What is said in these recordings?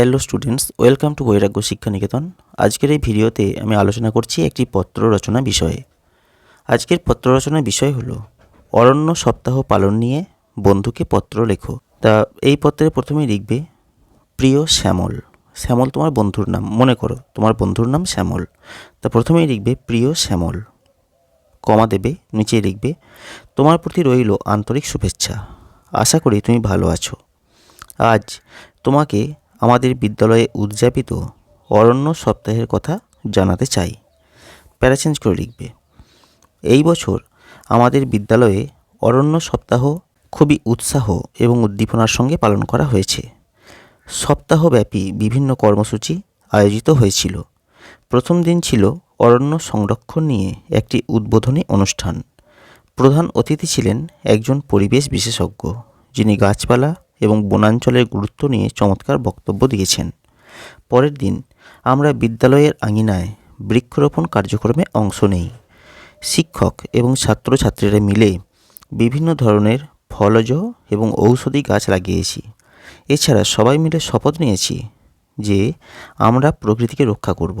Hello students welcome to বৈরাগ্য শিক্ষা নিকেতন আজকের এই ভিডিওতে আমি আলোচনা করছি একটি পত্র রচনা বিষয়ে। আজকের পত্র রচনা বিষয় হলো, অরণ্য সপ্তাহ পালন নিয়ে বন্ধুকে পত্র লেখো। তা এই পত্রে প্রথমেই লিখবে, প্রিয় শ্যামল। শ্যামল তোমার বন্ধুর নাম, মনে করো, তোমার বন্ধুর নাম শ্যামল। তা প্রথমেই লিখবে, প্রিয় শ্যামল। কমা দেবে, নিচে লিখবে, তোমার প্রতি রইল আন্তরিক শুভেচ্ছা। আশা করি তুমি ভালো আছো। আজ তোমাকে আমাদের বিদ্যালয়ে উদযাপিত অরণ্য সপ্তাহের কথা জানাতে চাই। প্যারাচেঞ্জ করে লিখবে। এই বছর আমাদের বিদ্যালয়ে অরণ্য সপ্তাহ খুবই উৎসাহ এবং উদ্দীপনার সঙ্গে পালন করা হয়েছে। সপ্তাহব্যাপী বিভিন্ন কর্মসূচি আয়োজিত হয়েছিল। প্রথম দিন ছিল অরণ্য সংরক্ষণ নিয়ে একটি উদ্বোধনী অনুষ্ঠান। প্রধান অতিথি ছিলেন একজন পরিবেশ বিশেষজ্ঞ, যিনি গাছপালা এবং বনাঞ্চলের গুরুত্ব নিয়ে চমৎকার বক্তব্য দিয়েছেন। পরের দিন আমরা বিদ্যালয়ের আঙিনায় বৃক্ষরোপণ কার্যক্রমে অংশ নেই। শিক্ষক এবং ছাত্রছাত্রীরা মিলে বিভিন্ন ধরনের ফলজ এবং ঔষধি গাছ লাগিয়েছি। এছাড়া সবাই মিলে শপথ নিয়েছি যে আমরা প্রকৃতিকে রক্ষা করব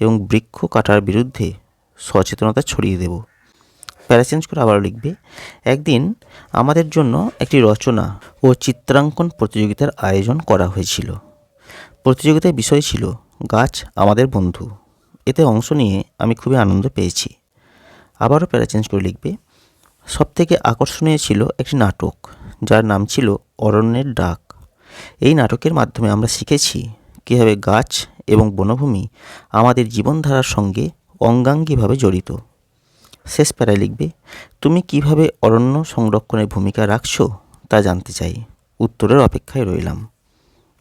এবং বৃক্ষ কাটার বিরুদ্ধে সচেতনতা ছড়িয়ে দেব। প্যারাচেঞ্জ করে আবারও লিখবে। একদিন আমাদের জন্য একটি রচনা ও চিত্রাঙ্কন প্রতিযোগিতার আয়োজন করা হয়েছিল। প্রতিযোগিতার বিষয় ছিল গাছ আমাদের বন্ধু। এতে অংশ নিয়ে আমি খুবই আনন্দ পেয়েছি। আবারও প্যারাচেঞ্জ করে লিখবে। সবথেকে আকর্ষণীয় ছিল একটি নাটক, যার নাম ছিল অরণ্যের ডাক। এই নাটকের মাধ্যমে আমরা শিখেছি কীভাবে গাছ এবং বনভূমি আমাদের জীবনধারার সঙ্গে অঙ্গাঙ্গিভাবে জড়িত। শেষ প্যারায় লিখবে, তুমি কীভাবে অরণ্য সংরক্ষণের ভূমিকা রাখছো তা জানতে চাই। উত্তরের অপেক্ষায় রইলাম।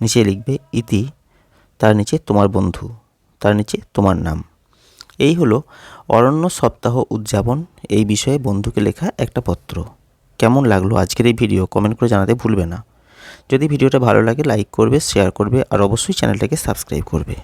নিচে লিখবে, ইতি, তার নিচে তোমার বন্ধু, তার নিচে তোমার নাম। এই হলো অরণ্য সপ্তাহ উদযাপন। এই বিষয়ে বন্ধুকে লেখা একটা পত্র। কেমন লাগল আজকের এই ভিডিও? কমেন্ট করে জানাতে ভুলবে না। যদি ভিডিওটা ভালো লাগে, লাইক করবে, শেয়ার করবে, আর অবশ্যই চ্যানেলটাকে সাবস্ক্রাইব করবে।